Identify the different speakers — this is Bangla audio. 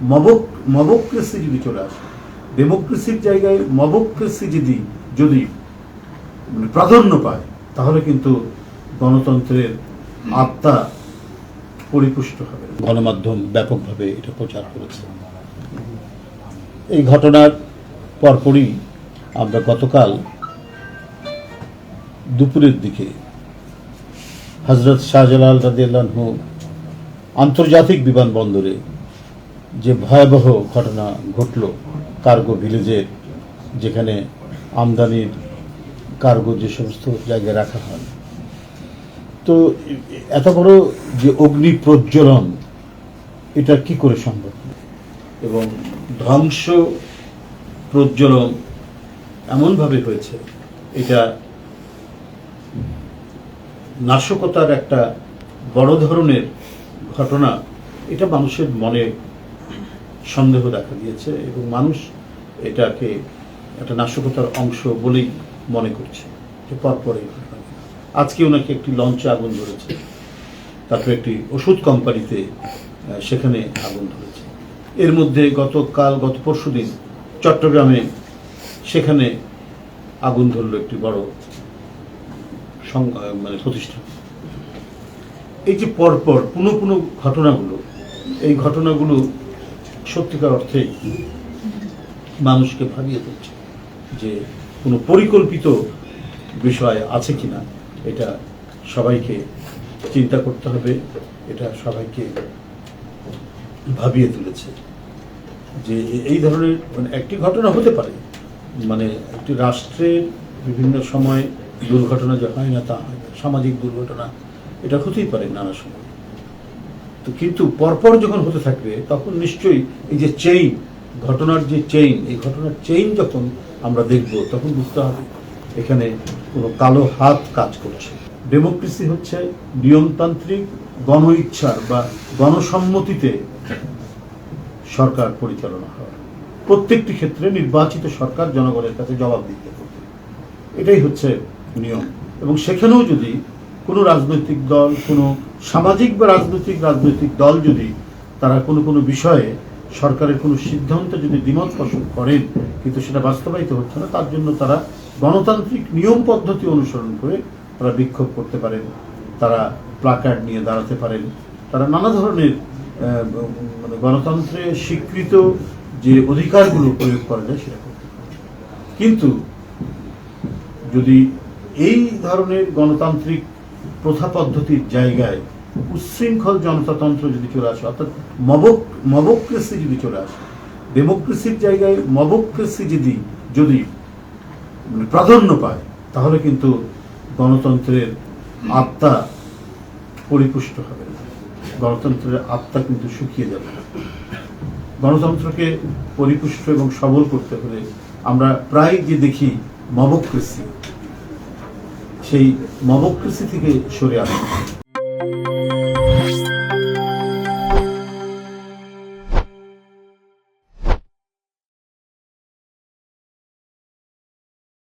Speaker 1: মবক মবক্রেসি যদি চলে আসে, ডেমোক্রেসির জায়গায় মবক্রেসি যদি যদি মানে প্রাধান্য পায়, তাহলে কিন্তু গণতন্ত্রের আত্মা পরিপুষ্ট হবে।
Speaker 2: গণমাধ্যম ব্যাপকভাবে এটা প্রচার করেছে। এই ঘটনার পরপরই আমরা গতকাল দুপুরের দিকে হজরত শাহজালাল রাদিয়াল্লাহু আন্তর্জাতিক বিমানবন্দরে যে ভয়াবহ ঘটনা ঘটল কার্গো ভিলেজের যেখানে আমদানির কার্গো যে সমস্ত জায়গায় রাখা হয়। তো এত বড় যে অগ্নি প্রজ্বলন, এটা কি করে সম্ভব? এবং ধ্বংস প্রজ্বলন এমনভাবে হয়েছে, এটা নাশকতার একটা বড় ধরনের ঘটনা, এটা মানুষের মনে সন্দেহ দেখা দিয়েছে এবং মানুষ এটাকে একটা নাশকতার অংশ বলেই মনে করছে যে পরপর এই ঘটনা আজকেও নাকি একটি লঞ্চে আগুন ধরেছে। তারপরে একটি ওষুধ কোম্পানিতে সেখানে আগুন ধরেছে। এর মধ্যে গতকাল, গত পরশু দিন চট্টগ্রামে সেখানে আগুন ধরলো একটি বড় মানে প্রতিষ্ঠান। এই যে পরপর পুনঃ পুনঃ ঘটনাগুলো, এই ঘটনাগুলো সত্যিকার অর্থে মানুষকে ভাবিয়ে তুলছে যে কোনো পরিকল্পিত বিষয় আছে কিনা, এটা সবাইকে চিন্তা করতে হবে, এটা সবাইকে ভাবিয়ে তুলেছে যে এই ধরনের মানে একটি ঘটনা হতে পারে মানে একটি রাষ্ট্রের বিভিন্ন সময় দুর্ঘটনা যে হয় না, তা হয় না। সামাজিক দুর্ঘটনা, এটা হতেই পারে নানা সময় তো কিন্তু পরপর যখন হতে থাকবে, তখন নিশ্চয়ই এই যে চেইন ঘটনার যে চেইন এই ঘটনার চেইন যখন আমরা দেখব, তখন বুঝতে হবে এখানে কোনো কালো হাত কাজ করছে। ডেমোক্রেসি হচ্ছে নিয়মতান্ত্রিক গণ ইচ্ছার বা গণসম্মতিতে সরকার পরিচালনা হয় প্রত্যেকটি ক্ষেত্রে নির্বাচিত সরকার জনগণের কাছে জবাব দিতে এটাই হচ্ছে নিয়ম। এবং সেখানেও যদি কোনো রাজনৈতিক দল, কোনো সামাজিক বা রাজনৈতিক রাজনৈতিক দল যদি তারা কোনো কোনো বিষয়ে সরকারের কোনো সিদ্ধান্ত যদি দ্বিমত পোষণ করেন, কিন্তু সেটা বাস্তবায়িত হচ্ছে না, তার জন্য তারা গণতান্ত্রিক নিয়ম পদ্ধতি অনুসরণ করে তারা বিক্ষোভ করতে পারেন, তারা প্লাকার্ড নিয়ে দাঁড়াতে পারেন, তারা নানা ধরনের মানে গণতন্ত্রে স্বীকৃত যে অধিকারগুলো প্রয়োগ করা যায় সেটা করতে কিন্তু যদি এই ধরনের গণতান্ত্রিক প্রথা পদ্ধতির জায়গায় উচ্ছৃঙ্খল জনতাতন্ত্র যদি চলে আসে, অর্থাৎ মবক, মবক্রেসি যদি চলে আসে, ডেমোক্রেসির জায়গায় মবক্রেসি যদি যদি মানে প্রাধান্য পায়, তাহলে কিন্তু গণতন্ত্রের আত্মা পরিপুষ্ট হবে না। গণতন্ত্রের আত্মা কিন্তু শুকিয়ে যাবে গণতন্ত্রকে পরিপুষ্ট এবং সবল করতে হলে আমরা প্রায় যে দেখি মবক্রেসি সেই মবক্রেসি থেকে সরে হবে।